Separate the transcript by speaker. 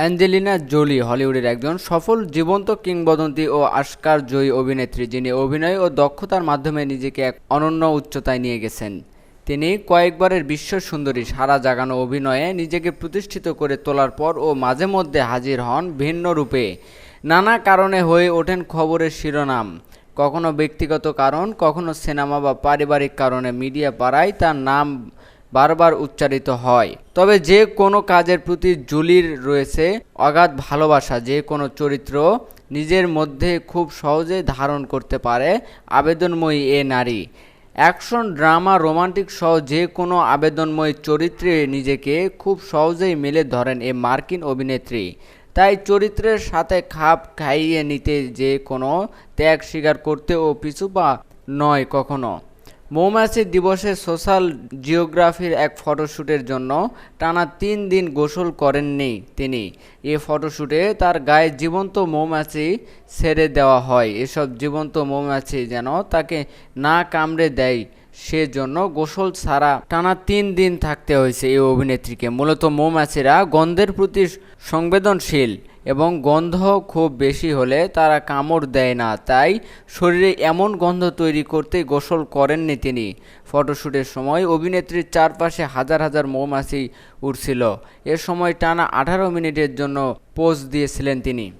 Speaker 1: Angelina Jolie হলিউডের একজন সফল জীবন্ত কিংবদন্তি ও আস্কার জয়ী অভিনেত্রী যিনি অভিনয় ও দক্ষতার মাধ্যমে নিজেকে এক অনন্য উচ্চতায় নিয়ে গেছেন। তিনি কয়েকবারের বিশ্ব সুন্দরী সারা জাগানো অভিনয়ে নিজেকে প্রতিষ্ঠিত করে তোলার পর ও মাঝে মধ্যে হাজির হন ভিন্ন রূপে। নানা কারণে হয়ে ওঠেন খবরের শিরোনাম। কখনো ব্যক্তিগত কারণ, কখনো সিনেমা বা পারিবারিক কারণে মিডিয়া পাড়ায় তার নাম বারবার উচ্চারিত হয়। তবে যে কোনো কাজের প্রতি জুলির রয়েছে অগাধ ভালোবাসা, যে কোনো চরিত্র নিজের মধ্যে খুব সহজে ধারণ করতে পারে আবেদনময়ী এ নারী। অ্যাকশন, ড্রামা, রোমান্টিক সহ যে কোনো আবেদনময়ী চরিত্রে নিজেকে খুব সহজেই মেলে ধরেন এ মার্কিন অভিনেত্রী। তাই চরিত্রের সাথে খাপ খাইয়ে নিতে যে কোনো ত্যাগ স্বীকার করতে ও পিছুপা নয় কখনো। মৌমাছি দিবসে সোশ্যাল জিওগ্রাফির এক ফটোশ্যুটের জন্য টানা তিন দিন গোসল করেননি তিনি। এ ফটোশ্যুটে তার গায়ে জীবন্ত মৌমাছি ছেড়ে দেওয়া হয়। এসব জীবন্ত মৌমাছি যেন তাকে না কামড়ে দেয়। সেজন্য গোসল ছাড়া টানা তিন দিন থাকতে হয়েছে এই অভিনেত্রীকে। মূলত মৌমাছিরা গন্ধের প্রতি সংবেদনশীল এবং গন্ধ খুব বেশি হলে তারা কামড় দেয় না। তাই শরীরে এমন গন্ধ তৈরি করতে গোসল করেননি তিনি। ফটোশ্যুটের সময় অভিনেত্রীর চারপাশে হাজার হাজার মৌমাছি উঠছিল এ সময় টানা আঠারো মিনিটের জন্য পোজ দিয়েছিলেন তিনি।